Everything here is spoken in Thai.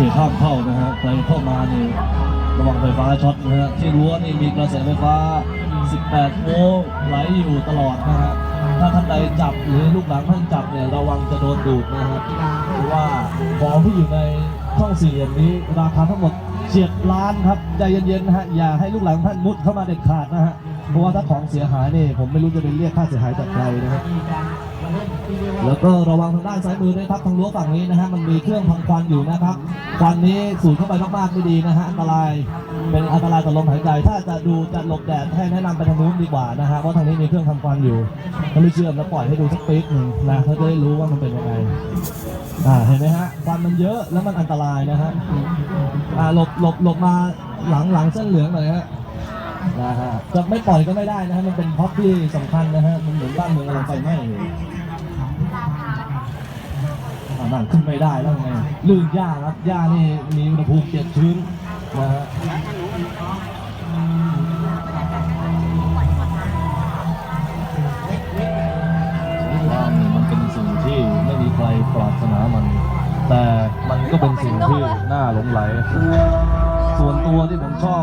เขตห้ามเข้านะฮะใครเข้ามาเนี่ระวังไฟฟ้าช็อตนะฮะที่รั้วนี่มีกระแสไฟฟ้า 18 โวลต์ไหลอยู่ตลอดนะฮะถ้าท่านใดจับหรือลูกหลานท่านจับเนี่ยระวังจะโดนดูดนะฮะเพราะว่าของที่อยู่ในช่องสี่เหลี่ยมนี้ราคาทั้งหมดเฉียดล้านครับใจเย็นๆนะฮะอย่าให้ลูกหลานท่านมุดเข้ามาเด็ดขาดนะฮะเพราะว่าถ้าของเสียหายนี่ผมไม่รู้จะไปเรียกค่าเสียหายจากใครนะฮะ แล้วก็ระวังทางด้านซ้ายมือด้วยครับทางรั้วฝั่งนี้นะฮะมันมีเครื่องพังควันอยู่นะครับควันนี้สูดเข้าไปมากๆไม่ดีนะฮะอันตรายเป็นอันตรายต่อลมหายใจ ถ้าจะดูจะหลบแดดให้แนะนำไปทางนู้นดีกว่านะฮะเพราะทางนี้มีเครื่องทำควันอยู่ถ้าไม่เชื่อแล้วปล่อยให้ดูสักปี๊ดหนึ่งนะเขาจะได้รู้ว่ามันเป็นยังไงอ่าเห็นไหมฮะควันมันเยอะแล้วมันอันตรายนะฮะอ่าหลบหลบหลบมาหลังหลังเส้นเหลืองหน่อยฮะ นะฮะจะไม่ปล่อยก็ไม่ได้นะฮะมันเป็นพ็อปที่สำคัญนะฮะมันเหมือนบ้านเมืองกำลังไฟไหม้อยู่อ่านั่นขึ้นไม่ได้แล้วไงลื่นหญ้าครับหญ้านี่มีอุณหภูมิเปียกชื้นนะฮะว่ามันเป็นสิ่งที่ไม่มีใครปรารถนามัน แต่มันก็เป็นสิ่งที่น่าหลงไหล ส่วนตัวที่ผมชอบ